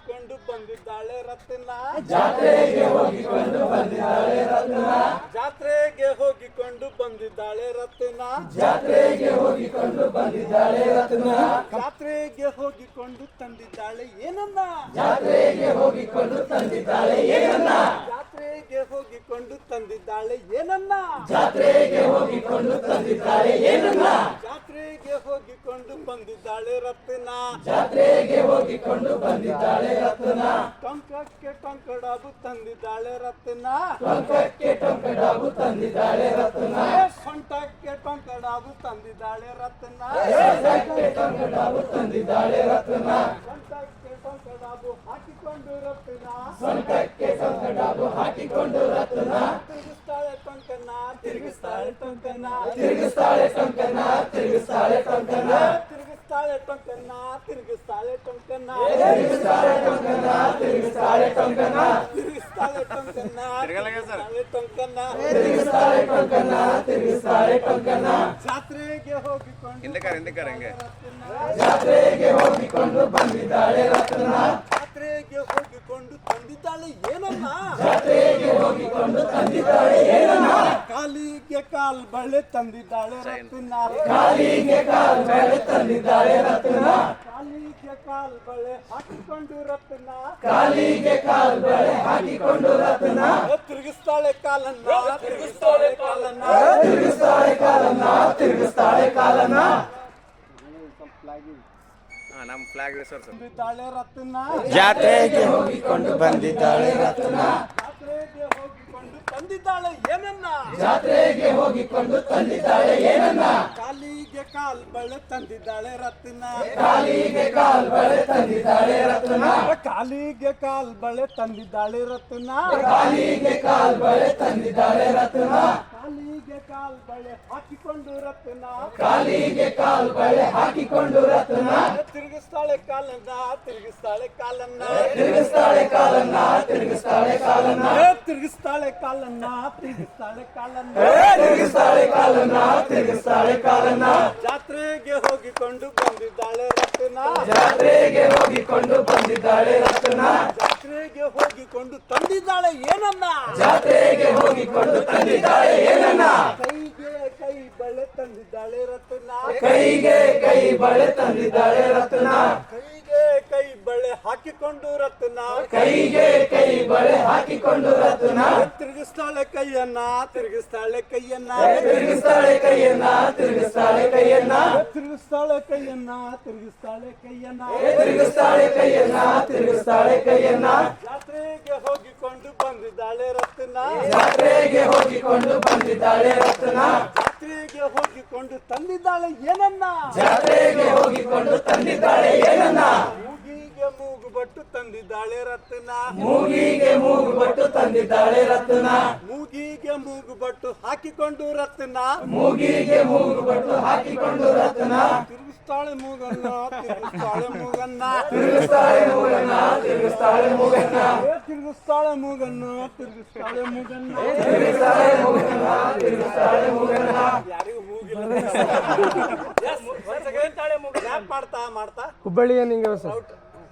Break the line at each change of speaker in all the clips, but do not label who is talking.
ಹೋಗಿಕೊಂಡು ಬಂದಿದ್ದಾಳೆ ರತ್ನ.
ಜಾತ್ರೆಗೆ ಹೋಗಿಕೊಂಡು ಬಂದಿದ್ದಾಳೆ ರತ್ನ.
ಜಾತ್ರೆಗೆ ಹೋಗಿಕೊಂಡು ಬಂದಿದ್ದಾಳೆ ರತ್ನ.
ಜಾತ್ರೆಗೆ ಹೋಗಿಕೊಂಡು ಬಂದಿದ್ದಾಳೆ ರತ್ನ.
ಜಾತ್ರೆಗೆ ಹೋಗಿಕೊಂಡು ತಂದಿದ್ದಾಳೆ ಏನನ್ನ.
ಜಾತ್ರೆಗೆ ಹೋಗಿಕೊಂಡು ತಂದಿದ್ದಾಳೆ ಏನನ್ನ.
ಜಾತ್ರೆಗೆ ಹೋಗಿಕೊಂಡು ತಂದಿದ್ದಾಳೆ ಏನನ್ನ.
ಜಾತ್ರೆಗೆ ಹೋಗಿಕೊಂಡು ತಂದಿದ್ದಾಳೆ ಏನನ್ನ.
ಜಾತ್ರೆಗೆ ಹೋಗಿಕೊಂಡು ಬಂದಿದ್ದಾಳೆ ರತ್ನ.
ಜಾತ್ರೆಗೆ ಹೋಗಿಕೊಂಡು ಬಂದಿದ್ದಾಳೆ ರತ್ನ.
ಟೊಂಕಕ್ಕೆ ಟೊಂಕಡಾಬು ತಂದಿದ್ದಾಳೆ ರತ್ನ.
ಟೊಂಕಕ್ಕೆ ಟೊಂಕಡಾಬು ತಂದಿದ್ದಾಳೆ ರತ್ನ.
ಸೊಂಟಕ್ಕೆ ಟೊಂಕಡಾಬು ತಂದಿದ್ದಾಳೆ ರತ್ನ.
ಸೊಂಟಕ್ಕೆ ಟೊಂಕಡಾಬು ತಂದಿದ್ದಾಳೆ ರತ್ನ.
ಸೊಂಟಕ್ಕೆ ಟೊಂಕಡಾಬು ಹಾಕಿಕೊಂಡು ರತ್ನ.
ಸೊಂಟಕ್ಕೆ ಟೊಂಕಡಾಬು ಹಾಕಿಕೊಂಡು ರತ್ನ.
ತಿರುಗಿಸ್ತಾಳೆ ಟೊಂಕನ್ನ ತಿರುಗಿಸ್ತಾಳೆ ಟೊಂಕನ್ನ
ತಿರುಗಿಸ್ತಾಳೆ
ಟೊಂಕನ್ನ ತಿರುಗಿಸ್ತಾಳೆ
ಸಾಲಕಂ ಕನ್ನಾ ತಿರಿಸಾಳೆ
ಕನ್ನಾ ತಿರಿಸಾಳೆ ಕನ್ನಾ ತಿರಿಸಾಳೆ
ಕನ್ನಾ ತಿರಿಸಾಳೆ ಕನ್ನಾ ತಿರಿಸಾಳೆ
ಕನ್ನಾ ತಿರಿಸಾಳೆ
ಕನ್ನಾ ತಿರಿಸಾಳೆ ಕನ್ನಾ
ಜಾತ್ರೆಗೆ ಹೋಗಿಕೊಂಡು ಬಂದಿದ್ದಾಳೆ ರತ್ನನಾ
ಜಾತ್ರೆಗೆ ಹೋಗಿಕೊಂಡು ತಂದಿದ್ದಾಳೆ ಏನನ್ನ
ಜಾತ್ರೆಗೆ ಹೋಗಿಕೊಂಡು ತಂದಿದ್ದಾಳೆ ಏನನ್ನ
ಕಾಲಿಗೆ ಕಾಲ್ ಬಳೆ ತಂದಿದ್ದಾಳೆ ರತ್ನ.
ಕಾಲಿಗೆ ಕಾಲ್ ಬಳ್ಳಿ ತಂದಿದ್ದಾಳೆ ರತ್ನ.
ಕಾಲಿಗೆ ಕಾಲ್ ಬಳೆ ಹಾಕಿಕೊಂಡು ರತ್ನ.
ಕಾಲಿಗೆ ಕಾಲ್ ಬಳೆ ಹಾಕಿಕೊಂಡು ರತ್ನ.
ತಿರುಗಿಸ್ತಾಳೆ ಕಾಲನ್ನ ತಿರುಗಿಸ್ತಾಳೆ ಕಾಲನ್ನ.
ತಿರುಗಿಸ್ತಾಳೆ ಕಾಲನ್ನ ತಿರುಗಿಸ್ತಾಳೆ ಕಾಲನ್ನ.
ನಮ್ಮ ಫ್ಲಾಗ್
ಜಾತ್ರೆಗೆ ಹೋಗಿಕೊಂಡು ಬಂದಿದ್ದಾಳೆ ರತ್ನ.
ತಂದಿದ್ದಾಳೆ ಏನನ್ನ?
ಜಾತ್ರೆಗೆ ಹೋಗಿಕೊಂಡು ತಂದಿದ್ದಾಳೆ ಏನನ್ನ?
ಕಾಲಿಗೆ ಕಾಲ್ ಬಳೆ ತಂದಿದ್ದಾಳೆ ರತ್ನ.
ಕಾಲಿಗೆ ಕಾಲ್ ಬಳೆ ತಂದಿದ್ದಾಳೆ ರತ್ನ.
ಕಾಲಿಗೆ ಕಾಲ್ ಬಳೆ ತಂದಿದ್ದಾಳೆ ರತ್ನ.
ಕಾಲಿಗೆ ಕಾಲ್ ಬಳೆ ತಂದಿದ್ದಾಳೆ ರತ್ನ.
ಕಾಲಿಗೆ ಕಾಲ್ ಬಳೆ ಹಾಕಿಕೊಂಡು ರತ್ನ.
ಕಾಲಿಗೆ ಕಾಲ್ ಬಳೆ ಹಾಕಿಕೊಂಡು ರತ್ನ.
ತಿರುಗಿಸ್ತಾಳೆ ಕಾಲನ್ನ ತಿರುಗಿಸ್ತಾಳೆ ಕಾಲನ್ನ.
ತಿರುಗಿಸ್ತಾಳೆ ಕಾಲನ್ನ ತಿರುಗಿಸ್ತಾಳೆ ಕಾಲನ್ನ.
ತಿರುಗಿಸ್ತಾಳೆ ಕಾಲನ್ನ ತಿರುಗಿಸ್ತಾಳೆ ಕಾಲನ್ನ.
ತಿರುಗಿಸ್ತಾಳೆ ಕಾಲನ್ನ ತಿರುಗಿಸ್ತಾಳೆ ಕಾಲನ್ನ.
ಜಾತ್ರೆಗೆ ಹೋಗಿಕೊಂಡು ಬಂದಿದ್ದಾಳೆ ರತ್ನ.
ಜಾತ್ರೆಗೆ ಹೋಗಿಕೊಂಡು ಬಂದಿದ್ದಾಳೆ ರತ್ನ.
ಜಾತ್ರೆಗೆ ಹೋಗಿಕೊಂಡು ತಂದಿದ್ದಾಳೆ ಏನನ್ನ.
ಜಾತ್ರೆಗೆ ಹೋಗಿಕೊಂಡು ತಂದಿದ್ದಾಳೆ ಏನನ್ನ.
ತಂದಿದ್ದಾಳೆ ರತ್ನ.
ಕೈಗೆ ಕೈ ಬಳೆ ತಂದಿದ್ದಾಳೆ ರತ್ನ.
ಕೈಗೆ ಕೈ ಬಳೆ ಹಾಕಿಕೊಂಡು ರತ್ನ.
ಕೈಗೆ ಕೈ ಬಳೆ ಹಾಕಿಕೊಂಡು ರತ್ನ.
ತಿರುಗಿಸ್ತಾಳೆ ಕೈಯನ್ನ ತಿರುಗಿಸ್ತಾಳೆ ಕೈಯನ್ನ.
ತಿರುಗಿಸ್ತಾಳೆ ಕೈಯನ್ನ ತಿರುಗಿಸ್ತಾಳೆ ಕೈಯನ್ನ.
ತಿರುಗಿಸ್ತಾಳೆ ಕೈಯನ್ನ ತಿರುಗಿಸ್ತಾಳೆ ಕೈಯನ್ನ.
ತಿರುಗಿಸ್ತಾಳೆ ಕೈಯನ್ನ ತಿರುಗಿಸ್ತಾಳೆ ಕೈಯನ್ನ.
ಜಾತ್ರೆಗೆ ಹೋಗಿಕೊಂಡು ಬಂದಿದ್ದಾಳೆ ರತ್ನ.
ಜಾತ್ರೆಗೆ ಹೋಗಿಕೊಂಡು ಬಂದಿದ್ದಾಳೆ ರತ್ನ.
ತಂದಿದ್ದಾಳೆ ಏನನ್ನ?
ಜಾತ್ರೆಗೆ ಹೋಗಿಕೊಂಡು ತಂದಿದ್ದಾಳೆ ಏನನ್ನ?
ಮೂಗಿಗೆ ಮೂಗು ಬಟ್ಟು ತಂದಿದ್ದಾಳೆ ರತ್ನ.
ಮೂಗಿಗೆ ಮೂಗು ಬಟ್ಟು ತಂದಿದ್ದಾಳೆ ರತ್ನ.
ಮೂಗಿಗೆ ಮೂಗು ಬಟ್ಟು ಹಾಕಿಕೊಂಡು ರತ್ನ.
ಮೂಗಿಗೆ ಮೂಗು ಬಟ್ಟು ಹಾಕಿಕೊಂಡು ರತ್ನ.
ತಿರುಗಿಸ್ತಾಳೆ ಮೂಗನ್ನ ತಿರುಗಿಸ್ತಾಳೆ ಮೂಗನ್ನ.
ತಿರುಗಿಸ್ತಾಳೆ ಮೂಗನ್ನ ತಿರುಗಿಸ್ತಾಳೆ ಮೂಗನ್ನ.
ತಿರುಗಿಸ್ತಾಳೆ ಮೂಗನ್ನ ತಿರುಗಿಸ್ತಾಳೆ ಮೂಗನ್ನ.
ತಿರುಗಿಸ್ತಾಳೆ ಮೂಗನ್ನ ತಿರುಗಿಸ್ತಾಳೆ ಮೂಗನ್ನ.
ಮಾಡ್ತಾ ಮಾಡ್ತಾ
ಹುಬ್ಬಳ್ಳಿಯ ನಿಂಗೆ ಸರ್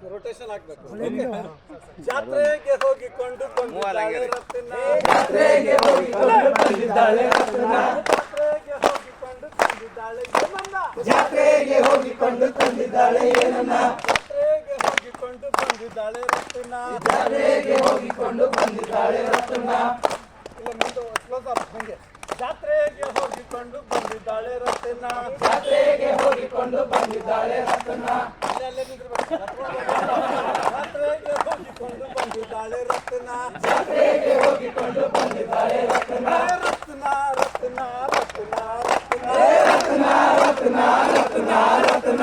ರೊಟೇಷನ್ ಹಾಕ್ಬೇಕು ಜಾತ್ರೆಗೆ ಹೋಗಿಕೊಂಡು ಬಂದಿದ್ದಾಳೆ ರತ್ನ
ಜಾತ್ರೆಗೆ ಹೋಗಿಕೊಂಡು ಬಂದಿದ್ದಾಳೆ ರತ್ನ
ಜಾತ್ರೆಗೆ ಹೋಗಿಕೊಂಡು ತಂದಿದ್ದಾಳೆ ಏನನ್ನ
ಜಾತ್ರೆಗೆ ಹೋಗಿಕೊಂಡು ತಂದಿದ್ದಾಳೆ ಏನನ್ನ
ಜಾತ್ರೆಗೆ ಹೋಗಿಕೊಂಡು ಬಂದಿದ್ದಾಳೆ ರತ್ನ
ಜಾತ್ರೆಗೆ ಹೋಗಿಕೊಂಡು ಬಂದಿದ್ದಾಳೆ ರತ್ನ
ಇಲ್ಲ ಮುಂದೆ ಕ್ಲೋಸ್ ಅಪ್ ಹಂಗೆ ಜಾತ್ರೆಗೆ ಹೋಗಿಕೊಂಡು ಬಂದಿದ್ದಾಳೆ ರತ್ನ
ಜಾತ್ರೆಗೆ ಹೋಗಿಕೊಂಡು ಬಂದಿದ್ದಾಳೆ ರತ್ನ
ಅಲ್ಲೇ ಅಲ್ಲೇ ನಿಂತ್ಕೊಬೇಕು. ಜಾತ್ರೆಗೆ ಹೋಗಿಕೊಂಡು ಬಂದಿದ್ದಾಳೆ ರತ್ನ
ಜಾತ್ರೆಗೆ ಹೋಗಿಕೊಂಡು ಬಂದಿದ್ದಾಳೆ ರತ್ನ
ರತ್ನ ರತ್ನ ರತ್ನ ರತ್ನ
ರತ್ನ ರತ್ನ ರತ್ನ ರತ್ನ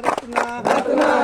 ਰਤਨਾ ਰਤਨਾ